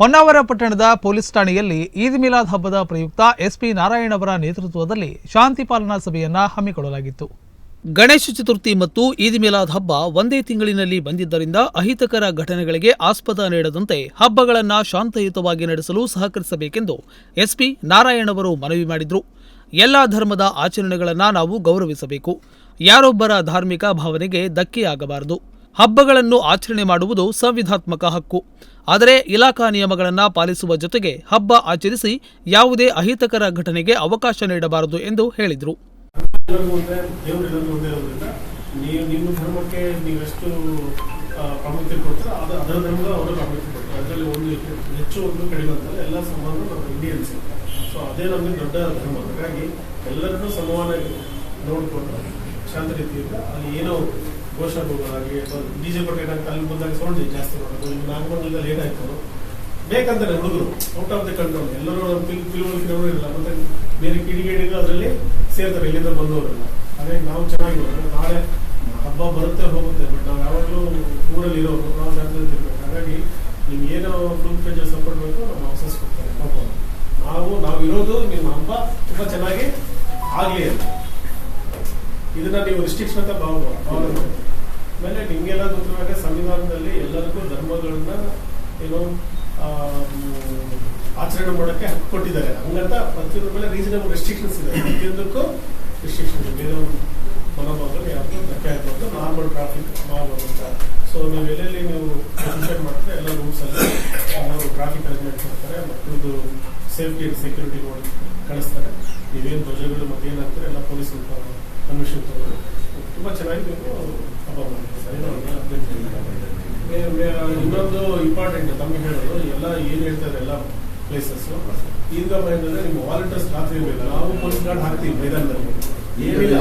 ಹೊನ್ನಾವರ ಪಟ್ಟಣದ ಪೊಲೀಸ್ ಠಾಣೆಯಲ್ಲಿ ಈದ್ ಮಿಲಾದ್ ಹಬ್ಬದ ಪ್ರಯುಕ್ತ ಎಸ್ಪಿ ನಾರಾಯಣ್ ಅವರ ನೇತೃತ್ವದಲ್ಲಿ ಶಾಂತಿ ಪಾಲನಾ ಸಭೆಯನ್ನ ಹಮ್ಮಿಕೊಳ್ಳಲಾಗಿತ್ತು. ಗಣೇಶ ಚತುರ್ಥಿ ಮತ್ತು ಈದ್ ಮಿಲಾದ್ ಹಬ್ಬ ಒಂದೇ ತಿಂಗಳಿನಲ್ಲಿ ಬಂದಿದ್ದರಿಂದ ಅಹಿತಕರ ಘಟನೆಗಳಿಗೆ ಆಸ್ಪದ ನೀಡದಂತೆ ಹಬ್ಬಗಳನ್ನು ಶಾಂತಯುತವಾಗಿ ನಡೆಸಲು ಸಹಕರಿಸಬೇಕೆಂದು ಎಸ್ಪಿ ನಾರಾಯಣ್ ಅವರು ಮನವಿ ಮಾಡಿದರು. ಎಲ್ಲ ಧರ್ಮದ ಆಚರಣೆಗಳನ್ನು ನಾವು ಗೌರವಿಸಬೇಕು. ಯಾರೊಬ್ಬರ ಧಾರ್ಮಿಕ ಭಾವನೆಗೆ ಧಕ್ಕೆಯಾಗಬಾರದು. ಹಬ್ಬಗಳನ್ನು ಆಚರಣೆ ಮಾಡುವುದು ಸಂವಿಧಾತ್ಮಕ ಹಕ್ಕು. ಆದರೆ ಇಲಾಖಾ ನಿಯಮಗಳನ್ನು ಪಾಲಿಸುವ ಜೊತೆಗೆ ಹಬ್ಬ ಆಚರಿಸಿ ಯಾವುದೇ ಅಹಿತಕರ ಘಟನೆಗೆ ಅವಕಾಶ ನೀಡಬಾರದು ಎಂದು ಹೇಳಿದರು. ನೋಡಿಕೊಂಡು ಶಾಂತ ರೀತಿಯಿಂದ ಅಲ್ಲಿ ಏನೋ ಘೋಷ ಕೊಡೋದಾಗಿ ಅಥವಾ ಡಿ ಜೆ ಕೊಟ್ಟರೆ ಅಲ್ಲಿ ಬಂದಾಗ ಸೌಂಡ್ ಜಾಸ್ತಿ ಮಾಡೋದು ನಾಗಮಂಗಲದಲ್ಲಿ ಲೇಟ್ ಆಯ್ತು. ಬೇಕಂತಾರೆ ಹುಡುಗರು ಔಟ್ ಆಫ್ ದ ಕಂಟ್ರೋಲ್ ಎಲ್ಲರೂ ಪಿಲ್ ತಿಳುವಳಿಕೆನವರು ಇರಲ್ಲ ಮತ್ತೆ ಬೇರೆ ಕಿಡಿಗೇಡಿಗಳು ಅದರಲ್ಲಿ ಸೇರ್ತಾರೆ ಇಲ್ಲಿಂದ ಬಂದವರೆಲ್ಲ. ಅದೇ ನಾವು ಚೆನ್ನಾಗಿರೋದು ನಾಳೆ ಹಬ್ಬ ಬರುತ್ತೆ, ಹೋಗುತ್ತೆ ಬಟ್ ನಾವು ಯಾವಾಗಲೂ ಊರಲ್ಲಿ ಇರೋರು, ನಾವು ಜಾಗದಲ್ಲಿ ಇರಬೇಕು ಹಾಗಾಗಿ ನಿಮ್ಗೆ ಏನೋ ಫುಲ್ ಪೇಜ್ ಸಪೋರ್ಟ್ ಬೇಕು ನಾವು ಅವಸಸ್ ಕೊಡ್ತಾರೆ. ಪಾಪ. ನಾವು ನಾವು ಇರೋದು ನಿಮ್ಮ ಹಬ್ಬ, ತುಂಬಾ ಚೆನ್ನಾಗಿ ಆಗಲಿ ಅಂತ. ಇದನ್ನ ನೀವು ರಿಸ್ಟ್ರಿಕ್ಷನ್ ಅಂತ ಭಾವ ಆಮೇಲೆ ನಿಮ್ಗೆಲ್ಲ ಗೊತ್ತಿರುವಾಗ ಸಂವಿಧಾನದಲ್ಲಿ ಎಲ್ಲರಿಗೂ ಧರ್ಮಗಳನ್ನ ಏನು ಆಚರಣೆ ಮಾಡೋಕ್ಕೆ ಹಕ್ಕು ಕೊಟ್ಟಿದ್ದಾರೆ. ಹಂಗಂತ ಪ್ರತಿಯೊಂದ್ರ ಮೇಲೆ ರೀಸನಬಲ್ ರೆಸ್ಟ್ರಿಕ್ಷನ್ಸ್ ಇದೆ. ಪ್ರತಿಯೊಂದಕ್ಕೂ ರೆಸ್ಟ್ರಿಕ್ಷನ್ ಇದೆ. ಬೇರೆ ಮನೋಭಾವದಲ್ಲಿ ಯಾವುದು ಧಕ್ಕೆ ಆಗ್ಬಾರ್ದು ನಾರ್ಮಲ್ ಟ್ರಾಫಿಕ್ ಮಾಡಬಾರ್ದು ಅಂತ ಸೊ ನೀವು ಎಲ್ಲೆಲ್ಲಿ ನೀವು ಕನ್ಸಲ್ಟ್ ಮಾಡ್ತಾರೆ ಎಲ್ಲ ರೂಲ್ಸಲ್ಲಿ ಅವರು ಟ್ರಾಫಿಕ್ ಅರೇಂಜ್ಮೆಂಟ್ ಮಾಡ್ತಾರೆ. ಮಕ್ಕಳದು ಸೇಫ್ಟಿ ಸೆಕ್ಯೂರಿಟಿ ನೋಡಿ ಕಳಿಸ್ತಾರೆ. ನೀವೇನು ಧ್ವಜಗಳು ಮತ್ತೇನಾಗ್ತಾರೆ ಎಲ್ಲ ಪೊಲೀಸ್ ತಗೊಂಡು ತುಂಬಾ ಚೆನ್ನಾಗಿ ಹಬ್ಬ ಇನ್ನೊಂದು ಇಂಪಾರ್ಟೆಂಟ್ ತಮಗೆ ಹೇಳೋದು ಎಲ್ಲ ಏನ್ ಹೇಳ್ತಾರೆ ಎಲ್ಲ ಪ್ಲೇಸಸ್ ಈಗ ಮೈದಾನ ನಿಮ್ಮ ವಾಲಂಟಿಯರ್ಸ್ ರಾತ್ರಿ ಇರಬೇಕು ನಾವು ಪೊಲೀಸ್ ಗಾರ್ಡ್ ಹಾಕ್ತೀವಿ ಮೈದಾನದಲ್ಲಿ ಏನಿಲ್ಲ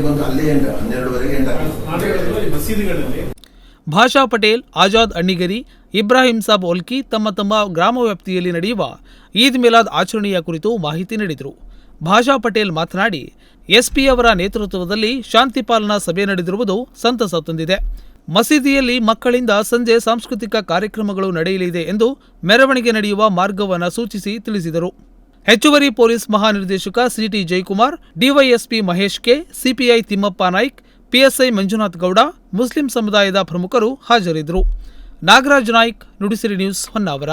ಬಂದು ಅಲ್ಲೇ ಮಸೀದಿಗಳಲ್ಲಿ ಭಾಷಾ ಪಟೇಲ್, ಆಜಾದ್ ಅಣ್ಣಿಗರಿ, ಇಬ್ರಾಹಿಂ ಸಾಬ್ ಒಲ್ಕಿ ತಮ್ಮ ತಮ್ಮ ಗ್ರಾಮ ವ್ಯಾಪ್ತಿಯಲ್ಲಿ ನಡೆಯುವ ಈದ್ ಮಿಲಾದ್ ಆಚರಣೆಯ ಕುರಿತು ಮಾಹಿತಿ ನೀಡಿದರು. ಭಾಷಾ ಪಟೇಲ್ ಮಾತನಾಡಿ, ಎಸ್ಪಿ ಅವರ ನೇತೃತ್ವದಲ್ಲಿ ಶಾಂತಿ ಪಾಲನಾ ಸಭೆ ನಡೆದಿರುವುದು ಸಂತಸ ತಂದಿದೆ. ಮಸೀದಿಯಲ್ಲಿ ಮಕ್ಕಳಿಂದ ಸಂಜೆ ಸಾಂಸ್ಕೃತಿಕ ಕಾರ್ಯಕ್ರಮಗಳು ನಡೆಯಲಿದೆ ಎಂದು ಮೆರವಣಿಗೆ ನಡೆಯುವ ಮಾರ್ಗವನ್ನು ಸೂಚಿಸಿ ತಿಳಿಸಿದರು. ಹೆಚ್ಚುವರಿ ಪೊಲೀಸ್ ಮಹಾನಿರ್ದೇಶಕ C T Jayakumar, DYSP Mahesh K, CPI Thimmappa Naik PSI Manjunath Gowda Muslim ಸಮುದಾಯದ ಪ್ರಮುಖರು ಹಾಜರಿದ್ದರು. ನಾಗರಾಜ್ ನಾಯ್ಕ್ ನುಡಿಸಿರಿ ನ್ಯೂಸ್ ಹೊನ್ನಾವರ.